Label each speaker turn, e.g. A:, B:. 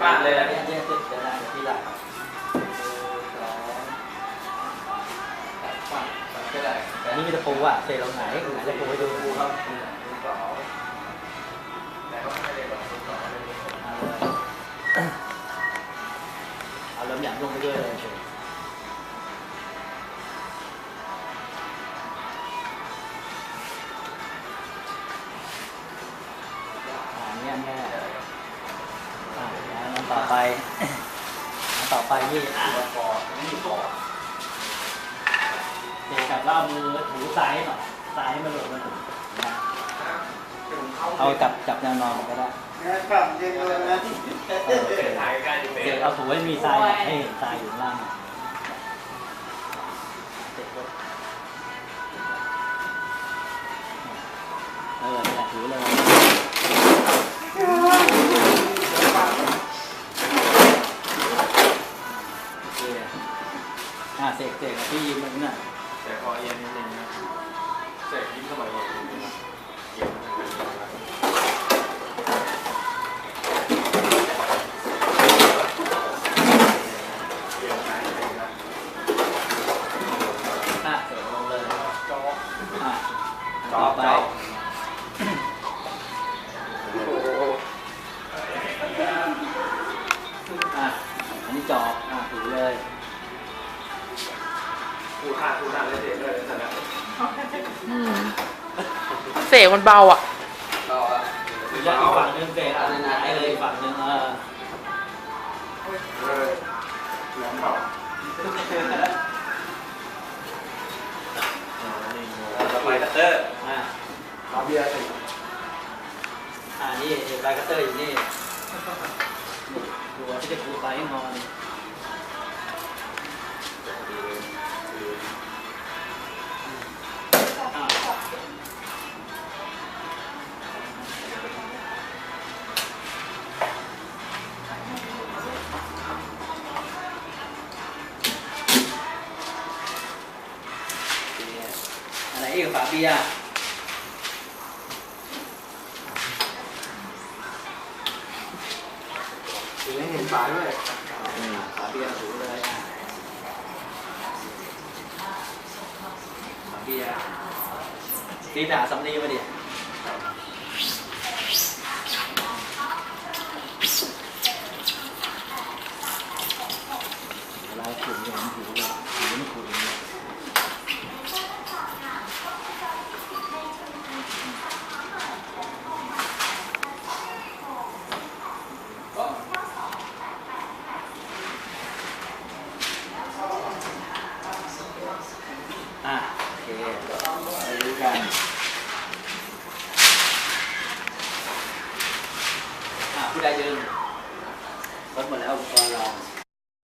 A: ฟาดเลยนะ
B: เนี่ยเนี่ยติดจะได้ที่ได้ครับ
A: สองฟาดฟาดก็ได้
B: อันนี้มีตะปูอะเตะลงไหนไหนตะปูให้ดู
A: ดูครับดูสองแต่ก็ไม่ได้บอกสองเลย
B: เอาเลยาลมหยันลงไปด้วยเลยอ่าเนี่ยแน่ ต่อไปอันต่อไปนี่อะ
A: ตัวคอนี่คอ
B: เตะกลับแล้วเอามือถูซ้ายหน่อยซ้ายให้มันหลบมันถึงนะเอาจับจับแนวนอนก็ได้
C: กลับเย็นเลยนะ
B: เออ
A: เตะถ่ายใกล้ๆดิ
B: เตะ
A: เตะ
B: เอาถูให้มีทรายหน่อยให้เห็นทรายอยู่ข้างล่างเตะปุ๊บเออนั่นแหละถือเลย อ่าเสกเสกกับพี่ยิงมันน่ะ
A: แต่คอเอียงนิดนึงนะเสกยิ้มเข้ามาเอียงนิดนึงนะเอียงมาทางนี้นะ
B: อะเสกลงเลย
A: จอ
B: อะ
A: จ
B: ต่
A: อ
B: อไป
A: ไป
B: อะอันนี้จอบอะถือเลย
A: พูดท่าพูดท่าเลยเด็กเลยนะ
D: อืมเสกมันเบาอะ
A: ต่อ
B: หรือจะอีกฝั่งหนึงเสกอะหงายเลยอีกฝั่งหนึงเออ
A: เลยเหลืองเปล่าต่อไปคัตเตอร์
B: อะ
A: มาเบียร์สิ
B: อะนี่เอกไลคัตเตอร์อยู่นี่ดูว่าที่จะปูไปให้งอน อันไอีกฝาเบียร์
A: ถือให้เห็นฝาด้วย
B: ฝาเบียร์ถูเลยฝาเบียร์ตีด่าสำลีมาดิเวลาขุนอย่างนี้ถูเลยถูไม่ขุนอย่างนี้อะโอเคไปดูกัน อะผู้ใดยืน